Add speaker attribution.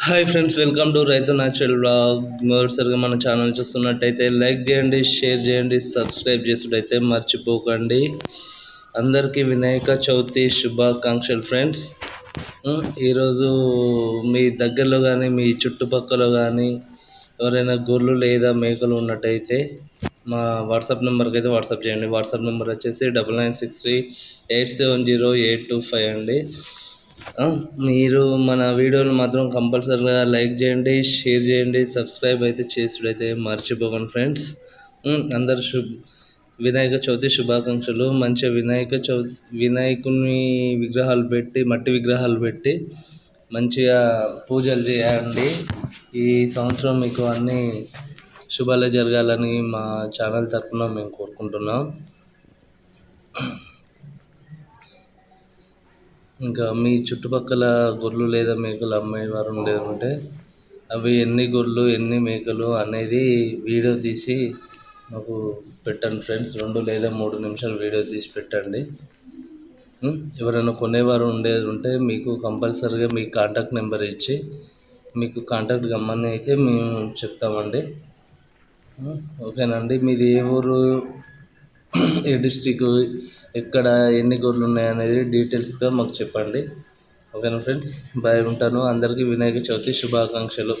Speaker 1: Hi friends welcome to రైతు natural blog. మొదటిసారిగా మన ఛానల్ చూస్తున్నట్టయితే లైక్ చేయండి షేర్ చేయండి సబ్స్క్రైబ్ చేసుడైతే మర్చిపోకండి. అందరికీ వినాయక చవితి శుభాకాంక్షలు ఫ్రెండ్స్. ఈరోజు మీ దగ్గరలో కానీ మీ చుట్టుపక్కల కానీ ఎవరైనా గొర్రెలు లేదా మేకలు ఉన్నట్టయితే మా వాట్సాప్ నెంబర్కి అయితే వాట్సాప్ చేయండి. వాట్సాప్ నెంబర్ వచ్చేసి double nine six three eight seven zero eight two five అండి. మీరు మన వీడియోలు మాత్రం కంపల్సరీగా లైక్ చేయండి షేర్ చేయండి సబ్స్క్రైబ్ అయితే చేసుడైతే మర్చిపోకండి ఫ్రెండ్స్. అందరు శుభ వినాయక చవితి శుభాకాంక్షలు. మంచిగా వినాయక చవితి వినాయకుని విగ్రహాలు పెట్టి మట్టి విగ్రహాలు పెట్టి మంచిగా పూజలు చేయండి. ఈ సంవత్సరం మీకు అన్ని శుభాలే జరగాలని మా ఛానల్ తరఫున మేము కోరుకుంటున్నాం. ఇంకా మీ చుట్టుపక్కల గొర్రెలు లేదా మేకలు అమ్మేవారు ఉండేది ఉంటే అవి ఎన్ని గొర్రెలు ఎన్ని మేకలు అనేది వీడియో తీసి మాకు పెట్టండి ఫ్రెండ్స్. రెండు లేదా మూడు నిమిషాలు వీడియో తీసి పెట్టండి. ఎవరైనా కొనేవారు ఉండేది ఉంటే మీకు కంపల్సరీగా మీ కాంటాక్ట్ నెంబర్ ఇచ్చి మీకు కాంటాక్ట్ గమ్మని అయితే మేము చెప్తామండి. ఓకేనండి. మీది ఏ ఊరు? ఏ డిస్టిక్ ఎక్కడ ఎన్ని గొర్రెలు ఉన్నాయనేది డీటెయిల్స్గా మాకు చెప్పండి. ఓకేనా ఫ్రెండ్స్? బాయ్ ఉంటాను. అందరికీ వినాయక చవితి శుభాకాంక్షలు.